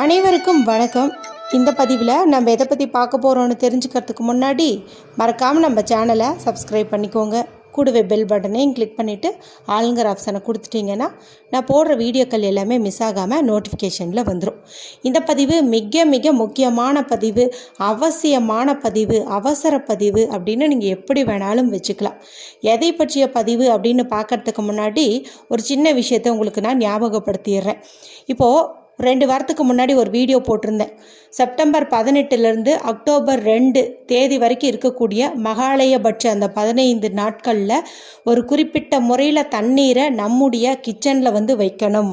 அனைவருக்கும் வணக்கம். இந்த பதிவில் நம்ம எதை பற்றி பார்க்க போகிறோம்னு தெரிஞ்சுக்கிறதுக்கு முன்னாடி மறக்காமல் நம்ம சேனலை சப்ஸ்கிரைப் பண்ணிக்கோங்க. கூடவே பெல் பட்டனையும் கிளிக் பண்ணிவிட்டு ஆளுங்கிற ஆப்ஷனை கொடுத்துட்டிங்கன்னா நான் போடுற வீடியோக்கள் எல்லாமே மிஸ் ஆகாமல் நோட்டிஃபிகேஷனில் வந்துடும் இந்த பதிவு மிக மிக முக்கியமான பதிவு அவசியமான பதிவு அவசர பதிவு அப்படின்னு நீங்கள் எப்படி வேணாலும் வச்சுக்கலாம். எதை பற்றிய பதிவு அப்படின்னு பார்க்கறதுக்கு முன்னாடி ஒரு சின்ன விஷயத்தை உங்களுக்கு நான் ஞாபகப்படுத்திடுறேன். இப்போது ரெண்டு வாரத்துக்கு முன்னாடி ஒரு வீடியோ போட்டிருந்தேன். செப்டம்பர் பதினெட்டுலேருந்து அக்டோபர் ரெண்டு தேதி வரைக்கும் இருக்கக்கூடிய மகாலயபட்ச அந்த பதினைந்து நாட்களில் ஒரு குறிப்பிட்ட முறையில் தண்ணீரை நம்முடைய கிச்சனில் வந்து வைக்கணும்.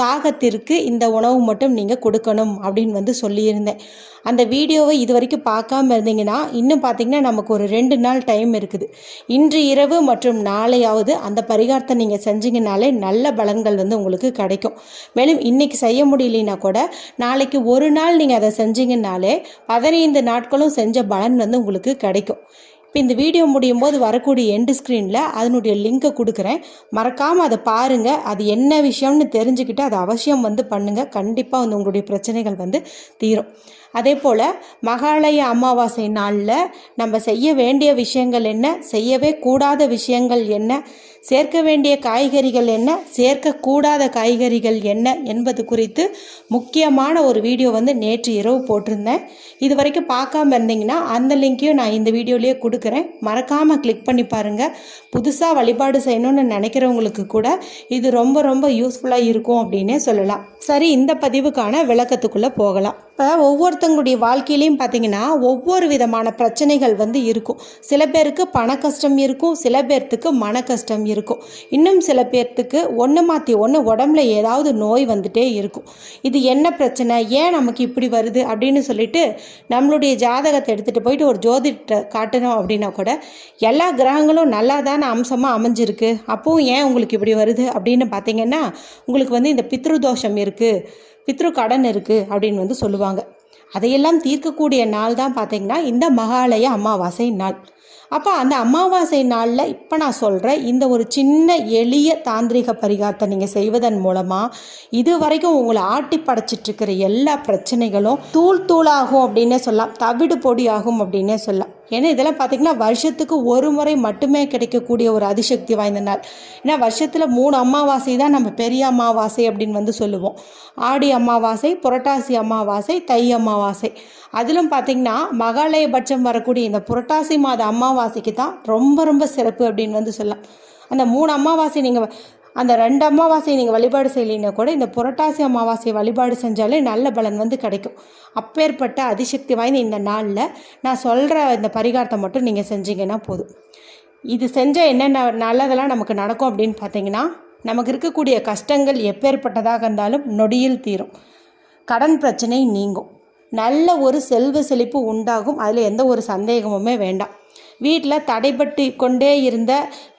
காகத்திற்கு இந்த உணவு மட்டும் நீங்கள் கொடுக்கணும் அப்படின்னு வந்து சொல்லியிருந்தேன். அந்த வீடியோவை இது வரைக்கும் பார்க்காம இருந்தீங்கன்னா இன்னும் பார்த்தீங்கன்னா நமக்கு ஒரு ரெண்டு நாள் டைம் இருக்குது. இன்று இரவு மற்றும் நாளையாவது அந்த பரிகாரத்தை நீங்கள் செஞ்சீங்கனாலே நல்ல பலன்கள் வந்து உங்களுக்கு கிடைக்கும். மேலும் இன்றைக்கி செய்ய முடியல இல்லைன்னா கூட நாளைக்கு ஒரு நாள் நீங்கள் அதை செஞ்சீங்கன்னாலே பதினைந்து நாட்களும் செஞ்ச பலன் வந்து உங்களுக்கு கிடைக்கும். இப்போ இந்த வீடியோ முடியும் போது வரக்கூடிய எண்டு ஸ்க்ரீனில் அதனுடைய லிங்க்கை கொடுக்குறேன். மறக்காமல் அதை பாருங்கள் அது என்ன விஷயம்னு தெரிஞ்சுக்கிட்டு அதை அவசியம் வந்து பண்ணுங்கள் கண்டிப்பாக வந்து உங்களுடைய பிரச்சனைகள் வந்து தீரும். அதே போல் மகாலய அமாவாசை நாளில் நம்ம செய்ய வேண்டிய விஷயங்கள் என்ன? செய்யவே கூடாத விஷயங்கள் என்ன? சேர்க்க வேண்டிய காய்கறிகள் என்ன? சேர்க்கக்கூடாத காய்கறிகள் என்ன? என்பது குறித்து முக்கியமான ஒரு வீடியோ வந்து நேற்று இரவு போட்டிருந்தேன். இது வரைக்கும் பார்க்காம இருந்தீங்கன்னா அந்த லிங்க்கையும் நான் இந்த வீடியோலேயே கொடுக்குறேன். மறக்காமல் கிளிக் பண்ணி பாருங்கள் புதுசாக வழிபாடு செய்யணும்னு நினைக்கிறவங்களுக்கு கூட இது ரொம்ப ரொம்ப யூஸ்ஃபுல்லாக இருக்கும் அப்படின்னே சொல்லலாம். சரி இந்த பதிவுக்கான விளக்கத்துக்குள்ளே போகலாம். இப்போ ஒவ்வொருத்தங்களுடைய வாழ்க்கையிலையும் பார்த்தீங்கன்னா ஒவ்வொரு விதமான பிரச்சனைகள் வந்து இருக்கும். சில பேருக்கு பண கஷ்டம் இருக்கும் சில பேர்த்துக்கு மன கஷ்டம் இருக்கும். இன்னும் சில பேர்த்துக்கு ஒன்று மாற்றி ஒன்று உடம்புல ஏதாவது நோய் வந்துட்டே இருக்கும். இது என்ன பிரச்சனை? ஏன் நமக்கு இப்படி வருது? அப்படின்னு சொல்லிட்டு நம்மளுடைய ஜாதகத்தை எடுத்துகிட்டு போயிட்டு ஒரு ஜோதிட காட்டணும் அப்படின்னா கூட எல்லா கிரகங்களும் நல்லா தானே அம்சமாக அமைஞ்சிருக்கு. அப்போவும் ஏன் உங்களுக்கு இப்படி வருது? அப்படின்னு பார்த்தீங்கன்னா உங்களுக்கு வந்து இந்த பித்ரு தோஷம் இருக்குது பித்ரு கடன் இருக்குது அப்படின்னு வந்து சொல்லுவாங்க. அதையெல்லாம் தீர்க்கக்கூடிய நாள் தான் பார்த்தீங்கன்னா இந்த மகாலய அமாவாசை நாள். அப்போ அந்த அமாவாசை நாளில் இப்போ நான் சொல்கிறேன் இந்த ஒரு சின்ன எளிய தாந்திரிக பரிகாரத்தை நீங்கள் செய்வதன் மூலமாக இது வரைக்கும் உங்களை ஆட்டி படைச்சிட்ருக்கிற எல்லா பிரச்சனைகளும் தூள் தூளாகும் அப்படின்னே சொல்லலாம் தவிடு பொடி ஆகும் அப்படின்னே சொல்லலாம். ஏன்னா இதெல்லாம் பார்த்திங்கன்னா வருஷத்துக்கு ஒரு முறை மட்டுமே கிடைக்கக்கூடிய ஒரு அதிசக்தி வாய்ந்த நாள். ஏன்னா வருஷத்தில் மூணு அமாவாசை தான் நம்ம பெரிய அமாவாசை அப்படின்னு வந்து சொல்லுவோம். ஆடி அமாவாசை புரட்டாசி அமாவாசை தை அமாவாசை. அதிலும் பார்த்திங்கன்னா மகாலயபட்சம் வரக்கூடிய இந்த புரட்டாசி மாத அமாவாசைக்கு தான் ரொம்ப ரொம்ப சிறப்பு அப்படின்னு வந்து சொல்லலாம். அந்த மூணு அமாவாசை நீங்கள் அந்த ரெண்டு அமாவாசையை நீங்கள் வழிபாடு செய்யலைன்னா கூட இந்த புரட்டாசி அமாவாசையை வழிபாடு செஞ்சாலே நல்ல பலன் வந்து கிடைக்கும். அப்பேற்பட்ட அதிசக்தி வாய்ந்த இந்த நாளில் நான் சொல்கிற இந்த பரிகாரத்தை மட்டும் நீங்கள் செஞ்சீங்கன்னா போதும். இது செஞ்சால் என்னென்ன நல்லதெல்லாம் நமக்கு நடக்கும் அப்படின்னு பார்த்தீங்கன்னா நமக்கு இருக்கக்கூடிய கஷ்டங்கள் எப்பேற்பட்டதாக இருந்தாலும் நொடியில் தீரும். கடன் பிரச்சனை நீங்கும். நல்ல ஒரு செல்வ செழிப்பு உண்டாகும். அதில் எந்த ஒரு சந்தேகமுமே வேண்டாம். வீட்டில் தடைபட்டு கொண்டே இருந்த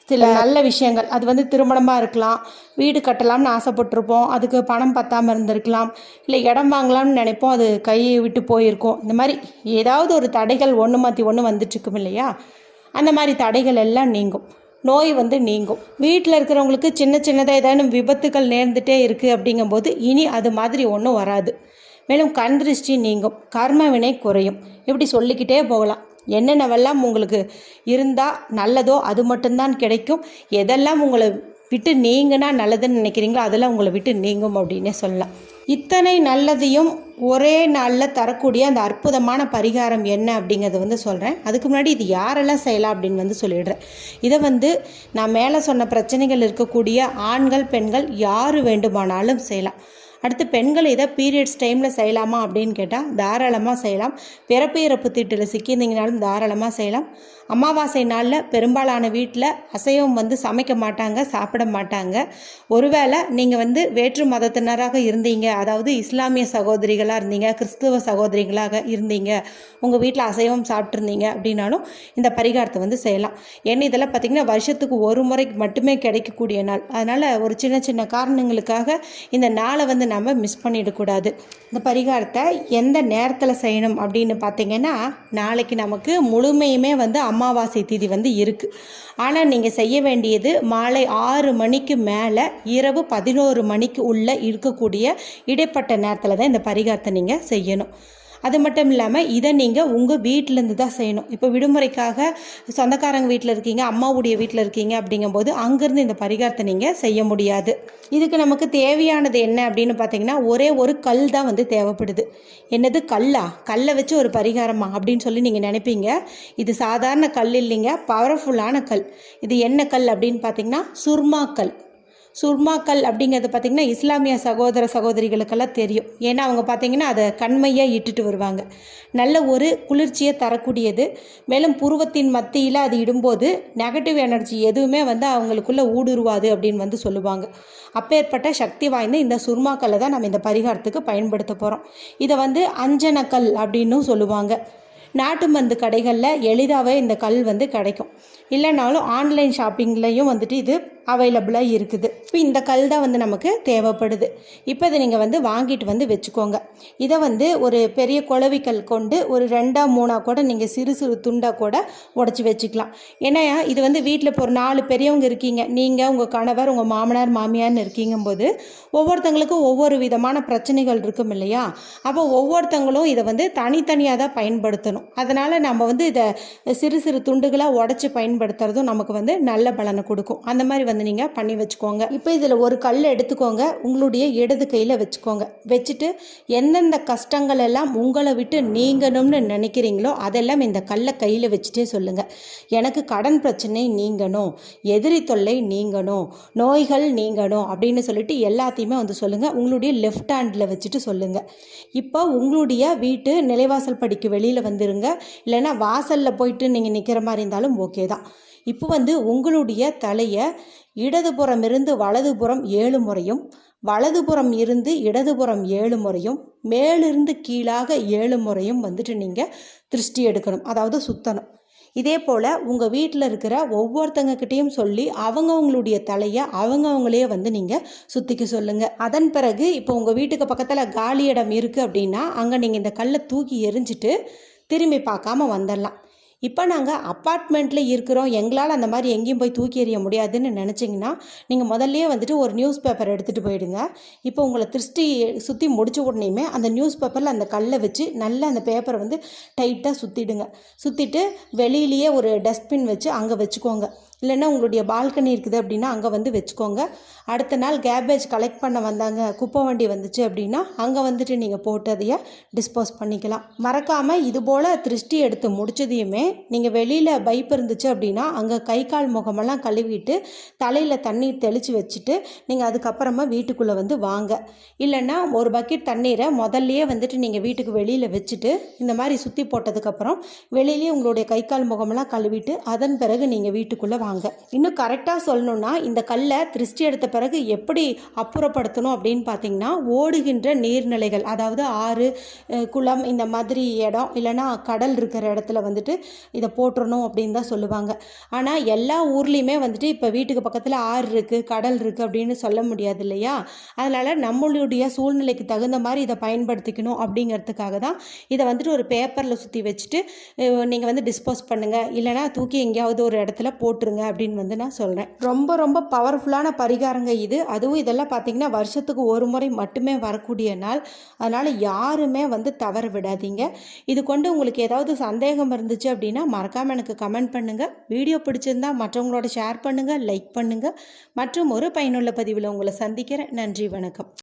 சில நல்ல விஷயங்கள். அது வந்து திருமணமாக இருக்கலாம். வீடு கட்டலாம்னு ஆசைப்பட்டிருப்போம். அதுக்கு பணம் பத்தாமல் இருந்திருக்கலாம். இல்லை இடம் வாங்கலாம்னு நினைப்போம். அது கையை விட்டு போயிருக்கும். இந்த மாதிரி ஏதாவது ஒரு தடைகள் ஒன்று மாற்றி ஒன்று வந்துட்டுருக்கும் இல்லையா? அந்த மாதிரி தடைகள் எல்லாம் நீங்கும். நோய் வந்து நீங்கும். வீட்டில் இருக்கிறவங்களுக்கு சின்ன சின்னதாக ஏதாவது விபத்துகள் நேர்ந்துட்டே இருக்குது அப்படிங்கும்போது இனி அது மாதிரி ஒன்றும் வராது. மேலும் கண் திருஷ்டி நீங்கும். கர்ம வினை குறையும். இப்படி சொல்லிக்கிட்டே போகலாம். என்னென்னவெல்லாம் உங்களுக்கு இருந்தால் நல்லதோ அது மட்டும்தான் கிடைக்கும். எதெல்லாம் உங்களை விட்டு நீங்கினா நல்லதுன்னு நினைக்கிறீங்களோ அதெல்லாம் உங்களை விட்டு நீங்கும் அப்படின்னே சொல்லலாம். இத்தனை நல்லதையும் ஒரே நாளில் தரக்கூடிய அந்த அற்புதமான பரிகாரம் என்ன அப்படிங்கிறத வந்து சொல்கிறேன் அதுக்கு முன்னாடி இது யாரெல்லாம் செய்யலாம் அப்படின்னு வந்து சொல்லிடுறேன். இதை வந்து நான் மேலே சொன்ன பிரச்சனைகள் இருக்கக்கூடிய ஆண்கள் பெண்கள் யார் வேண்டுமானாலும் செய்யலாம். அடுத்து பெண்கள் இதை பீரியட்ஸ் டைமில் செய்யலாமா அப்படின்னு கேட்டால் தாராளமாக செய்யலாம். பிறப்பு இறப்பு தீட்டில் சிக்கியிருந்தீங்கனாலும் தாராளமாக செய்யலாம். அமாவாசை நாளில் பெரும்பாலான வீட்டில் அசைவம் வந்து சமைக்க மாட்டாங்க சாப்பிட மாட்டாங்க. ஒருவேளை நீங்கள் வந்து வேற்று மதத்தினராக இருந்தீங்க அதாவது இஸ்லாமிய சகோதரிகளாக இருந்தீங்க கிறிஸ்துவ சகோதரிகளாக இருந்தீங்க உங்கள் வீட்டில் அசைவம் சாப்பிட்ருந்தீங்க அப்படின்னாலும் இந்த பரிகாரத்தை வந்து செய்யலாம். ஏன்னா இதெல்லாம் பார்த்திங்கன்னா வருஷத்துக்கு ஒரு முறை மட்டுமே கிடைக்கக்கூடிய நாள். அதனால் ஒரு சின்ன சின்ன காரணங்களுக்காக இந்த நாளை வந்து நம்ம மிஸ் பண்ணிடக்கூடாது. இந்த பரிகாரத்தை எந்த நேரத்தில் செய்யணும் அப்படின்னு பார்த்தீங்கன்னா நாளைக்கு நமக்கு முழுமையுமே வந்து அமாவாசை திதி வந்து இருக்குது ஆனால் நீங்கள் செய்ய வேண்டியது மாலை ஆறு மணிக்கு மேலே இரவு பதினோரு மணிக்கு உள்ளே இருக்கக்கூடிய இடைப்பட்ட நேரத்தில் தான் இந்த பரிகாரத்தை நீங்கள் செய்யணும். அது மட்டும் இல்லாமல் இதை நீங்கள் உங்கள் வீட்டிலேருந்து தான் செய்யணும். இப்போ விடுமுறைக்காக சொந்தக்காரங்க வீட்டில் இருக்கீங்க அம்மாவுடைய வீட்டில் இருக்கீங்க அப்படிங்கும்போது அங்கேருந்து இந்த பரிகாரத்தை நீங்கள் செய்ய முடியாது. இதுக்கு நமக்கு தேவையானது என்ன அப்படின்னு பார்த்தீங்கன்னா ஒரே ஒரு கல் தான் வந்து தேவைப்படுது. என்னது? கல்லா? கல்லை வச்சு ஒரு பரிகாரமா அப்படின்னு சொல்லி நீங்கள் நினைப்பீங்க. இது சாதாரண கல் இல்லைங்க பவர்ஃபுல்லான கல். இது என்ன கல் அப்படின்னு பார்த்தீங்கன்னா சுர்மா கல். சுர்மாக்கள் அப்படிங்கிறது பார்த்திங்கன்னா இஸ்லாமிய சகோதர சகோதரிகளுக்கெல்லாம் தெரியும். ஏன்னா அவங்க பார்த்திங்கன்னா அதை கண்மையாக இட்டுட்டு வருவாங்க. நல்ல ஒரு குளிர்ச்சியை தரக்கூடியது. மேலும் புருவத்தின் மத்தியில் அது இடும்போது நெகட்டிவ் எனர்ஜி எதுவுமே வந்து அவங்களுக்குள்ளே ஊடுருவாது அப்படின்னு வந்து சொல்லுவாங்க. அப்பேற்பட்ட சக்தி வாய்ந்த இந்த சுர்மாக்களை தான் நம்ம இந்த பரிகாரத்துக்கு பயன்படுத்த போகிறோம் இதை வந்து அஞ்சனக்கல் அப்படின்னும் சொல்லுவாங்க. நாட்டு மருந்து கடைகளில் எளிதாகவே இந்த கல் வந்து கிடைக்கும். இல்லைனாலும் ஆன்லைன் ஷாப்பிங்லேயும் வந்துட்டு இது அவைலபிளாக இருக்குது. இப்போ இந்த கல் தான் வந்து நமக்கு தேவைப்படுது. இப்போ இதை நீங்கள் வந்து வாங்கிட்டு வந்து வச்சுக்கோங்க. இதை வந்து ஒரு பெரிய குளவிக்கல் கொண்டு ஒரு ரெண்டாக மூணாக கூட நீங்கள் சிறு சிறு துண்டாக கூட உடச்சி வச்சுக்கலாம். ஏன்னா இது வந்து வீட்டில் இப்போ ஒரு நாலு பெரியவங்க இருக்கீங்க. நீங்கள் உங்கள் கணவர் உங்கள் மாமனார் மாமியார்னு இருக்கீங்கும்போது ஒவ்வொருத்தங்களுக்கும் ஒவ்வொரு விதமான பிரச்சனைகள் இருக்கும் இல்லையா? அப்போ ஒவ்வொருத்தங்களும் இதை வந்து தனித்தனியாக தான் பயன்படுத்தணும். அதனால் நம்ம வந்து இதை சிறு சிறு துண்டுகளாக உடச்சி பயன்படுத்துறதும் நமக்கு வந்து நல்ல பலனை கொடுக்கும். அந்த மாதிரி வந்து நீங்கள் பண்ணி வச்சுக்கோங்க. இப்போ இதில் ஒரு கல் எடுத்துக்கோங்க. உங்களுடைய இடது கையில் வச்சுக்கோங்க. வச்சுட்டு எந்தெந்த கஷ்டங்கள் எல்லாம் உங்களை விட்டு நீங்கணும்னு நினைக்கிறீங்களோ அதெல்லாம் இந்த கல்லை கையில் வச்சுட்டே சொல்லுங்கள் எனக்கு கடன் பிரச்சனை நீங்கணும். எதிரி தொல்லை நீங்கணும். நோய்கள் நீங்கணும் அப்படின்னு சொல்லிட்டு எல்லாத்தையுமே வந்து சொல்லுங்கள் உங்களுடைய லெஃப்ட் ஹேண்டில் வச்சுட்டு சொல்லுங்கள் இப்போ உங்களுடைய வீட்டு நிலைவாசல் படிக்கு வெளியில் வந்துருங்க. இல்லைன்னா வாசலில் போயிட்டு நீங்கள் நிற்கிற மாதிரி இருந்தாலும் ஓகே தான். இப்போ வந்து உங்களுடைய தலையை இடதுபுறம் இருந்து வலதுபுறம் ஏழு முறையும் வலதுபுறம் இருந்து இடதுபுறம் ஏழு முறையும் மேலிருந்து கீழாக ஏழு முறையும் வந்துட்டு நீங்கள் திருஷ்டி எடுக்கணும் அதாவது சுத்தணும். இதே போல் உங்கள் வீட்டில் இருக்கிற ஒவ்வொருத்தங்கக்கிட்டேயும் சொல்லி அவங்கவுங்களுடைய தலையை அவங்கவுங்களே வந்து நீங்கள் சுற்றிக்க சொல்லுங்கள் அதன் பிறகு இப்போ உங்கள் வீட்டுக்கு பக்கத்தில் காலி இடம் இருக்குது அப்படின்னா அங்கே நீங்கள் இந்த கல்லை தூக்கி எரிஞ்சிட்டு திரும்பி பார்க்காம வந்துடலாம் இப்போ நாங்கள் அப்பார்ட்மெண்ட்டில் இருக்கிறோம். எங்களால் அந்த மாதிரி எங்கேயும் போய் தூக்கி எறிய முடியாதுன்னு நினச்சிங்கன்னா நீங்கள் முதல்லையே வந்துட்டு ஒரு நியூஸ் பேப்பர் எடுத்துகிட்டு போயிடுங்க. இப்போ உங்களை திருஷ்டி சுற்றி முடிச்ச உடனேயுமே அந்த நியூஸ் பேப்பரில் அந்த கல்லை வச்சு நல்லா அந்த பேப்பரை வந்து டைட்டாக சுற்றிடுங்க சுற்றிட்டு வெளியிலேயே ஒரு டஸ்ட்பின் வச்சு அங்கே வச்சுக்கோங்க. இல்லைன்னா உங்களுடைய பால்கனி இருக்குது அப்படின்னா அங்கே வந்து வச்சுக்கோங்க. அடுத்த நாள் கேபேஜ் கலெக்ட் பண்ண வந்தாங்க குப்பை வண்டி வந்துச்சு அப்படின்னா அங்கே வந்துட்டு நீங்கள் போட்டு அதைய டிஸ்போஸ் பண்ணிக்கலாம். மறக்காமல் இது போல் திருஷ்டி எடுத்து முடிச்சதையுமே நீங்கள் வெளியில் பைப் இருந்துச்சு அப்படின்னா அங்கே கை கால் முகமெல்லாம் கழுவிட்டு தலையில் தண்ணீர் தெளித்து வச்சுட்டு நீங்கள் அதுக்கப்புறமா வீட்டுக்குள்ளே வந்து வாங்க. இல்லைன்னா ஒரு பக்கெட் தண்ணீரை முதல்லையே வந்துட்டு நீங்கள் வீட்டுக்கு வெளியில் வச்சுட்டு இந்த மாதிரி சுற்றி போட்டதுக்கப்புறம் வெளியிலேயே உங்களுடைய கை கால் முகமெல்லாம் கழுவிட்டு அதன் பிறகு நீங்கள் வீட்டுக்குள்ளே வாங்க. இன்னும் கரெக்டாக சொல்லணுன்னா இந்த கல்லை திருஷ்டி எடுத்த பிறகு எப்படி அப்புறப்படுத்தணும் அப்படின்னு பார்த்தீங்கன்னா ஓடுகின்ற நீர்நிலைகள் அதாவது ஆறு குளம் இந்த மாதிரி இடம் இல்லைன்னா கடல் இருக்கிற இடத்துல வந்துட்டு இதை போட்டுறணும் அப்படின்னு தான் சொல்லுவாங்க. ஆனால் எல்லா ஊர்லேயுமே வந்துட்டு இப்போ வீட்டுக்கு பக்கத்தில் ஆறு இருக்குது கடல் இருக்குது அப்படின்னு சொல்ல முடியாது இல்லையா? அதனால் நம்மளுடைய சூழ்நிலைக்கு தகுந்த மாதிரி இதை பயன்படுத்திக்கணும் அப்படிங்கிறதுக்காக தான் இதை வந்துட்டு ஒரு பேப்பரில் சுற்றி வச்சுட்டு நீங்கள் வந்து டிஸ்போஸ் பண்ணுங்கள் இல்லைனா தூக்கி எங்கேயாவது ஒரு இடத்துல போட்டுருங்க. அப்படின்னு வந்து நான் சொல்கிறேன் ரொம்ப ரொம்ப பவர்ஃபுல்லான பரிகாரங்க இது. அதுவும் இதெல்லாம் பார்த்திங்கன்னா வருஷத்துக்கு ஒரு முறை மட்டுமே வரக்கூடிய நாள். அதனால் யாருமே வந்து தவற விடாதீங்க. இது கொண்டு உங்களுக்கு ஏதாவது சந்தேகம் இருந்துச்சு அப்படின்னா மறக்காமல் எனக்கு கமெண்ட் பண்ணுங்கள் வீடியோ பிடிச்சிருந்தா மற்றவங்களோட ஷேர் பண்ணுங்கள் லைக் பண்ணுங்கள் மற்றும் ஒரு பயனுள்ள பதிவில் உங்களை சந்திக்கிறேன். நன்றி வணக்கம்.